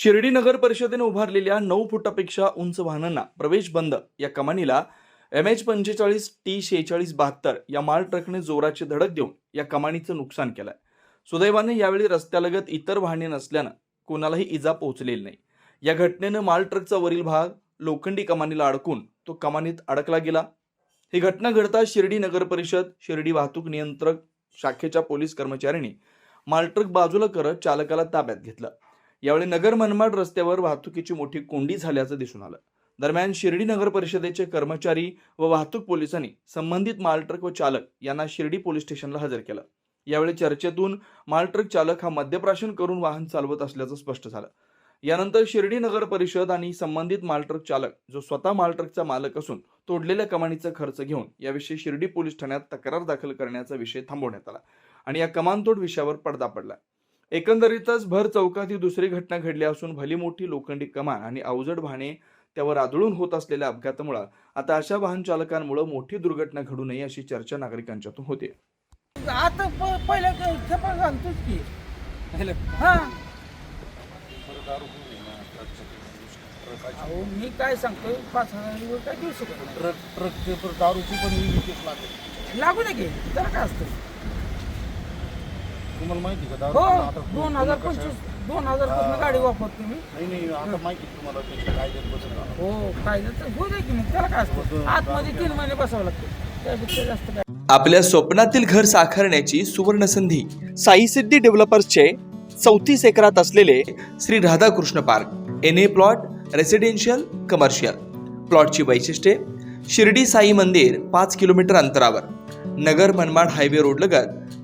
शिर्डी नगर परिषदेने उभारलेल्या नऊ फुटापेक्षा उंच वाहनांना प्रवेश बंद. या कमानीला एम एच पंचेचाळीस टी शेहेचाळीस बहात्तर या माल ट्रकने जोराची धडक देऊन या कमानीचं नुकसान केलंय. सुदैवाने यावेळी रस्त्यालगत इतर वाहने नसल्यानं कोणालाही इजा पोहोचलेली नाही. या घटनेनं माल ट्रकचा वरील भाग लोखंडी कमानीला अडकून तो कमानीत अडकला गेला. ही घटना घडता शिर्डी नगर परिषद शिर्डी वाहतूक नियंत्रक शाखेच्या पोलीस कर्मचाऱ्यांनी मालट्रक बाजूला करत चालकाला ताब्यात घेतलं. यावेळी नगर मनमाड रस्त्यावर वाहतुकीची मोठी कोंडी झाल्याचं दिसून आलं. दरम्यान शिर्डी नगर परिषदेचे कर्मचारी व वाहतूक पोलिसांनी संबंधित मालट्रक व चालक यांना शिर्डी पोलीस स्टेशनला हजर केलं. यावेळी चर्चेतून मालट्रक चालक हा मद्यप्राशन करून वाहन चालवत असल्याचं स्पष्ट झालं. यानंतर शिर्डी नगर परिषद आणि संबंधित मालट्रक चालक जो स्वतः मालट्रकचा मालक असून तोडलेल्या कमानीचा खर्च घेऊन याविषयी शिर्डी पोलीस ठाण्यात तक्रार दाखल करण्याचा विषय थांबवण्यात आला आणि या कमानतोड विषयावर पडदा पडला. एकंदरीतच भर चौकात ही दुसरी घटना घडली असून भली मोठी लोखंडी कमान आणि अवजड वाहने त्यावर आदळून होत असलेल्या अपघातामुळे आता अशा वाहन चालकांमुळे मोठी दुर्घटना घडू नये अशी चर्चा नागरिकांच्यातून होते. आता प- पहिलं घालतोच की. हा. अहो मी काय सांगतो पाच हजार काय देऊ शकत नाही. ट्रक तर दारूची पण लागेल. लागू नये की. जरा काय असतं? तुम्हाला माहिती का? दारू हो आता दोन हजार कसं- पंचवीस दोन हजारपासून गाडी वापरतो मी. नाही नाही आता माहिती तुम्हाला त्याच्या कायद्यात. हो होऊ दे की मग त्याला काय असतं? आतमध्ये तीन महिने बसावं लागतं. त्यापेक्षा जास्त काय? आपल्या स्वप्नातील घर साकारण्याची सुवर्ण संधी साई सिद्धी डेव्हलपर्सचे चौतीस एकरात असलेले Shri Radhakrishna park N A plot residential commercial प्लॉटची वैशिष्ट्ये शिर्डी साई मंदिर पाच किलोमीटर अंतरावर. नगर मनमाड हायवे रोड लगत